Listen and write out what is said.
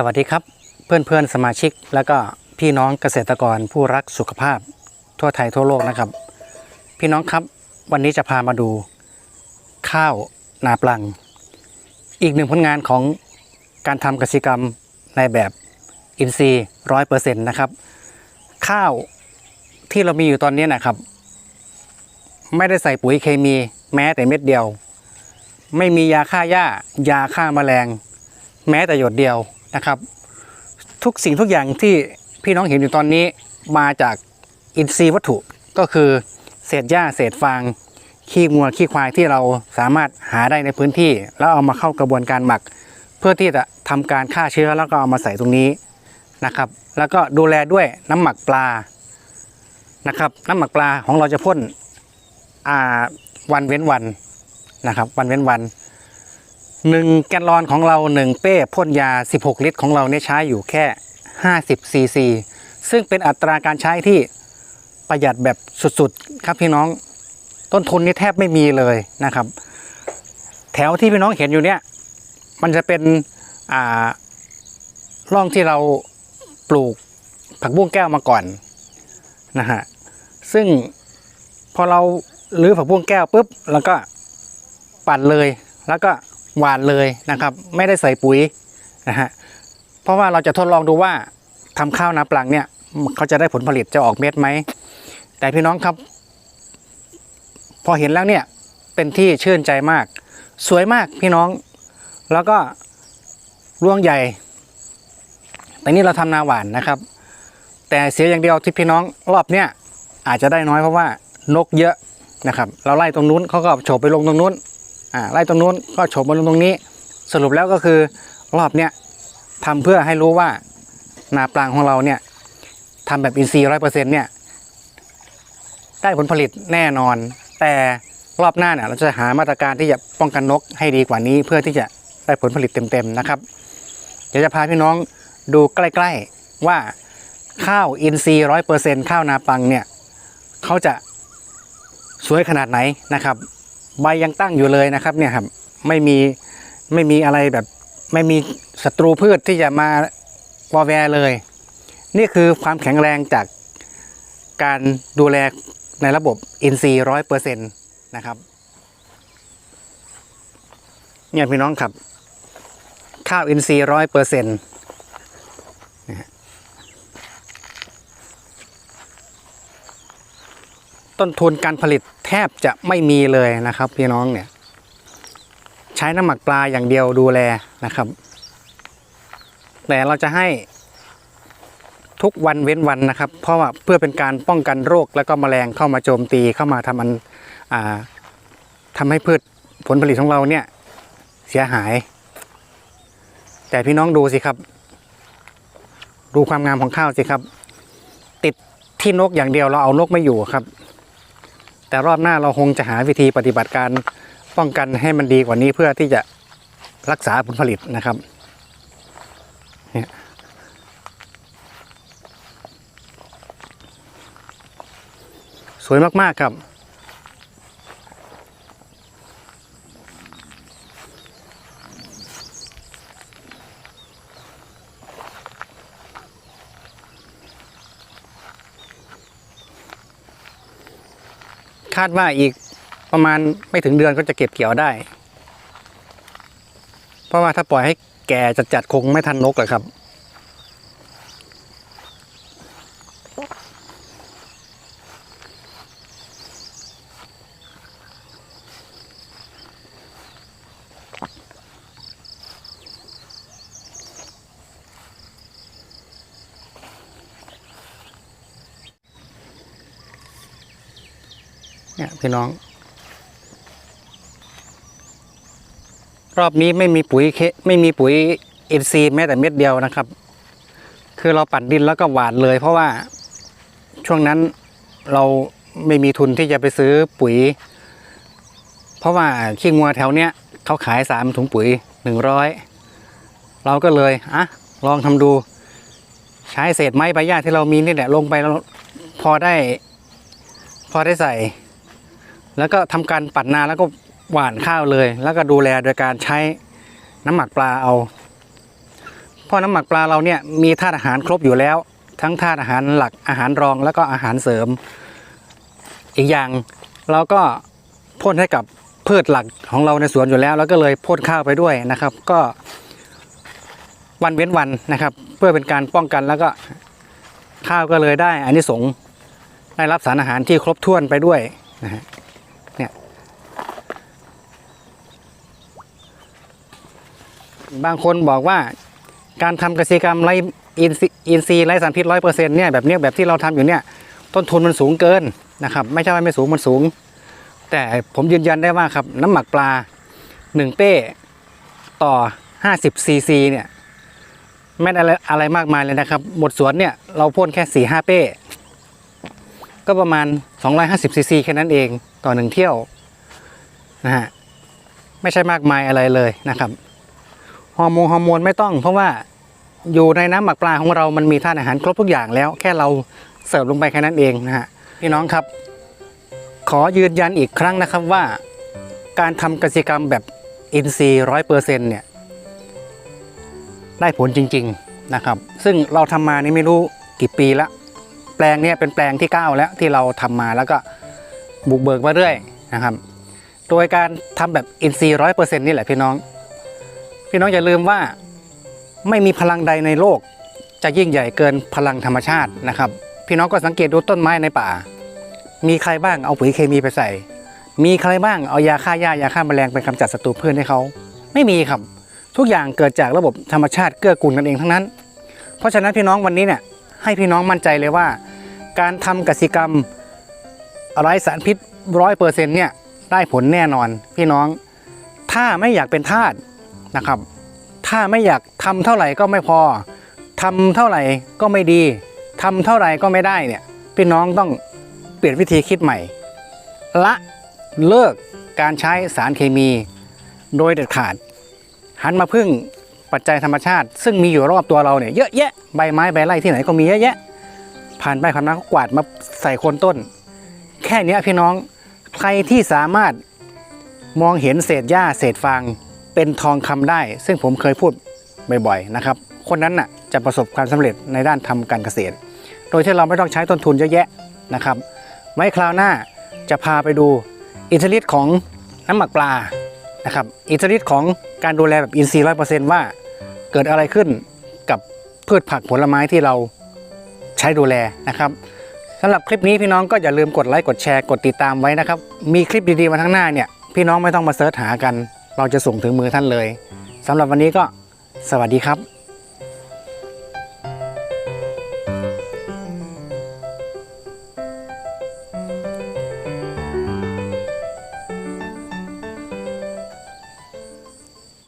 สวัสดีครับเพื่อนๆสมาชิก แล้วก็พี่น้องเกษตรกรผู้รักสุขภาพ ทั่วไทยทั่วโลกนะครับ พี่น้องครับวันนี้จะพามาดู ข้าวนาปลัง อีกหนึ่งผลงานของการทำกสิกรรมในแบบอินทรีย์ร้อยเปอร์เซ็นต์นะครับ ข้าวที่เรามีอยู่ตอนนี้นะครับ ไม่ได้ใส่ปุ๋ยเคมีแม้แต่เม็ดเดียว ไม่มียาฆ่าหญ้ายาฆ่าแมลง แม้แต่หยดเดียว นะครับ ทุกสิ่งทุกอย่างที่พี่น้องเห็นอยู่ตอนนี้มาจากอินทรีย์วัตถุก็คือเศษหญ้าเศษฟางขี้งัวขี้ควายที่เราสามารถหาได้ในพื้นที่ แล้วเอามาเข้ากระบวนการหมัก เพื่อที่จะทำการฆ่าเชื้อแล้วก็เอามาใส่ตรงนี้นะครับ แล้วก็ดูแลด้วยน้ำหมักปลานะครับน้ำหมักปลาของเราจะพ่นวันเว้นวันนะครับ วันเว้นวัน หนึ่งแกลลอนของเราหนึ่งเป้พ่นยา 16 ลิตรของเราเนี่ยใช้อยู่แค่ 50 ซีซี ซึ่งเป็นอัตราการใช้ที่ประหยัดแบบสุดๆ ครับพี่น้องต้นทุนนี่แทบไม่มีเลยนะครับ แถวที่พี่น้องเห็นอยู่เนี่ยมันจะเป็นอ่าร่องที่เราปลูกผักบุ้งแก้วมาก่อนนะฮะซึ่งพอเราลื้อผักบุ้งแก้วปุ๊บแล้วก็ปั่นเลยแล้วก็ หวานเลยนะครับ ไม่ได้ใส่ปุ๋ยนะฮะเพราะว่าเราจะทดลองดูว่าทำข้าวนาปลังเนี่ยเขาจะได้ผลผลิตจะออกเม็ดไหมแต่พี่น้องครับ พอเห็นแล้วเนี่ยเป็นที่ชื่นใจมาก สวยมากพี่น้อง แล้วก็ร่วงใหญ่แต่นี่เราทำนาหวานนะครับ แต่เสียอย่างเดียวที่พี่น้องรอบเนี้ยอาจจะได้น้อยเพราะว่านกเยอะนะครับ เราไล่ตรงนู้นเขาก็โฉบไปลงตรงนู้น อ่าไล่ตรงนู้นก็โฉบมาลงตรงนี้ สรุปแล้วก็คือรอบเนี้ยทำเพื่อให้รู้ว่านาปลางของเราเนี่ยทำแบบอินทรีย์ร้อยเปอร์เซ็นต์เนี่ยได้ผลผลิตแน่นอน แต่รอบหน้าเนี่ยเราจะหามาตรการที่จะป้องกันนกให้ดีกว่านี้ เพื่อที่จะได้ผลผลิตเต็มๆนะครับ เดี๋ยวจะพาพี่น้องดูใกล้ๆว่าข้าวอินทรีย์ร้อยเปอร์เซ็นต์ข้าวนาปังเนี่ยเขาจะสวยขนาดไหนนะครับ ใบยังตั้งอยู่เลยนะครับเนี่ยครับไม่มีไม่มีอะไรแบบไม่มีศัตรูพืชที่จะมาวอแวร์เลย นี่คือความแข็งแรงจากการดูแลในระบบอินทรีย์ร้อยเปอร์เซ็นต์นะครับเนี่ยพี่น้องครับ ข้าวอินทรีย์ร้อยเปอร์เซ็นต์ต้นทุนการผลิต แทบจะไม่มีเลยนะครับ พี่น้องเนี่ย ใช้น้ำหมักปลาอย่างเดียวดูแลนะครับ แต่เราจะให้ทุกวันเว้นวันนะครับ เพราะว่าเพื่อเป็นการป้องกันโรคแล้วก็แมลงเข้ามาโจมตีเข้ามาทำอันทำให้พืชผลผลิตของเราเนี่ยเสียหาย แต่พี่น้องดูสิครับ ดูความงามของข้าวสิครับ ติดที่นกอย่างเดียวเราเอานกไม่อยู่ครับ แต่รอบหน้าเราคงจะหาวิธีปฏิบัติการป้องกันให้มันดีกว่านี้เพื่อที่จะรักษาผลผลิตนะครับเนี่ยสวยมาก ๆ ครับ คาดว่าอีกประมาณไม่ถึงเดือนก็จะเก็บเกี่ยวได้ เพราะว่าถ้าปล่อยให้แก่จัดๆคงไม่ทันนกหรอกครับ เนี่ยพี่น้อง รอบนี้ไม่มีปุ๋ยเคไม่มีปุ๋ยอินทรีย์แม้แต่เม็ดเดียวนะครับ คือเราปั่นดินแล้วก็หวานเลย เพราะว่าช่วงนั้นเราไม่มีทุนที่จะไปซื้อปุ๋ย เพราะว่าขี้งัวแถวเนี้ยเขาขายสามถุงปุ๋ยหนึ่งร้อยเราก็เลยอะลองทำดู ใช้เศษไม้ใบหญ้าที่เรามีนี่แหละลงไปแล้วพอได้ พอได้ใส่ แล้วก็ทำการปั่นาแล้วก็หว่านข้าวเลย แล้วก็ดูแลโดยการใช้น้ำหมักปลาเอา เพราะน้ำหมักปลาเราเนี่ยมีธาตุอาหารครบอยู่แล้ว ทั้งธาตุอาหารหลักอาหารรองแล้วก็อาหารเสริม อีกอย่างเราก็พ่นให้กับพืชหลักของเราในสวนอยู่แล้ว แล้วก็เลยพ่นข้าวไปด้วยนะครับ ก็วันเว้นวันนะครับ เพื่อเป็นการป้องกันแล้วก็ข้าวก็เลยได้อันนี้สงได้รับสารอาหารที่ครบถ้วนไปด้วยนะฮะเนี่ย บางคนบอกว่าการทำเกษตรกรรมไรอินทรีย์อินทรีย์ไรสารพิษร้อยเปอร์เซ็นต์เนี่ยแบบเนี้ยแบบที่เราทำอยู่เนี่ยต้นทุนมันสูงเกินนะครับ ไม่ใช่ว่าไม่สูงมันสูง แต่ผมยืนยันได้ว่าครับน้ำหมักปลาหนึ่งเป้ต่อ 50ซีซีเนี่ยไม่ได้อะไรอะไรมากมายเลยนะครับ หมดสวนเนี่ยเราพ่นแค่4ี่ห้าเป้ ก็ประมาณ 250ซีซีแค่นั้นเองต่อหนึ่งเที่ยวนะฮะไม่ใช่มากมายอะไรเลยนะครับ ฮอร์โมนฮอร์โมนไม่ต้อง เพราะว่าอยู่ในน้ำหมักปลาของเรามันมีธาตุอาหารครบทุกอย่างแล้ว แค่เราเสิร์ฟลงไปแค่นั้นเองนะฮะพี่น้องครับ ขอยืนยันอีกครั้งนะครับว่า การทำกสิกรรมแบบอินทรีย์ร้อยเปอร์เซ็นต์เนี่ยได้ผลจริง ๆนะครับ ซึ่งเราทำมานี่ไม่รู้กี่ปีละแปลงเนี่ยเป็นแปลงที่ 9 แล้วที่เราทำมาแล้วก็บุกเบิกมาเรื่อยนะครับ โดยการทำแบบอินทรีย์ร้อยเปอร์เซ็นต์นี่แหละพี่น้อง พี่น้องอย่าลืมว่าไม่มีพลังใดในโลก จะยิ่งใหญ่เกินพลังธรรมชาตินะครับ พี่น้องก็สังเกตดูต้นไม้ในป่า มีใครบ้างเอาปุ๋ยเคมีไปใส่ มีใครบ้างเอายาฆ่าหญ้ายาฆ่าแมลงไปกำจัดศัตรูพืชให้เขาไม่มีครับ ทุกอย่างเกิดจากระบบธรรมชาติเกื้อกูลกันเองทั้งนั้น เพราะฉะนั้นพี่น้องวันนี้เนี่ยให้พี่น้องมั่นใจเลยว่า การทำกสิกรรมไร้สารพิษร้อยเปอร์เซ็นต์เนี่ยได้ผลแน่นอนพี่น้อง ถ้าไม่อยากเป็นทาส นะครับ ถ้าไม่อยากทำเท่าไหร่ก็ไม่พอทำเท่าไหร่ก็ไม่ดีทำเท่าไหร่ก็ไม่ได้เนี่ยพี่น้องต้องเปลี่ยนวิธีคิดใหม่ ละเลิกการใช้สารเคมี โดยเด็ดขาด หันมาพึ่งปัจจัยธรรมชาติ ซึ่งมีอยู่รอบตัวเราเนี่ยเยอะแยะใบไม้ใบไร่ที่ไหนก็มีเยอะแยะ ผ่านไปผ่านมาก็กวาดมาใส่โคนต้น แค่เนี้ยพี่น้องใครที่สามารถมองเห็นเศษหญ้าเศษฟาง เป็นทองคำได้ ซึ่งผมเคยพูดบ่อยๆนะครับ คนนั้นน่ะจะประสบความสำเร็จในด้านทำการเกษตร โดยที่เราไม่ต้องใช้ต้นทุนเยอะแยะนะครับ ไว้คราวหน้าจะพาไปดูอิทธิฤทธิ์ของน้ำหมักปลานะครับอิทธิฤทธิ์ของการดูแลแบบอินทรีย์ร้อยเปอร์เซนต์ว่า เกิดอะไรขึ้นกับพืชผักผลไม้ที่เราใช้ดูแลนะครับสำหรับคลิปนี้พี่น้องก็อย่าลืมกดไลค์กดแชร์กดติดตามไว้นะครับ มีคลิปดีๆมาทั้งหน้าเนี่ยพี่น้องไม่ต้องมาเสิร์ชหากัน เราจะส่งถึงมือท่านเลยสำหรับวันนี้ก็สวัสดีครับ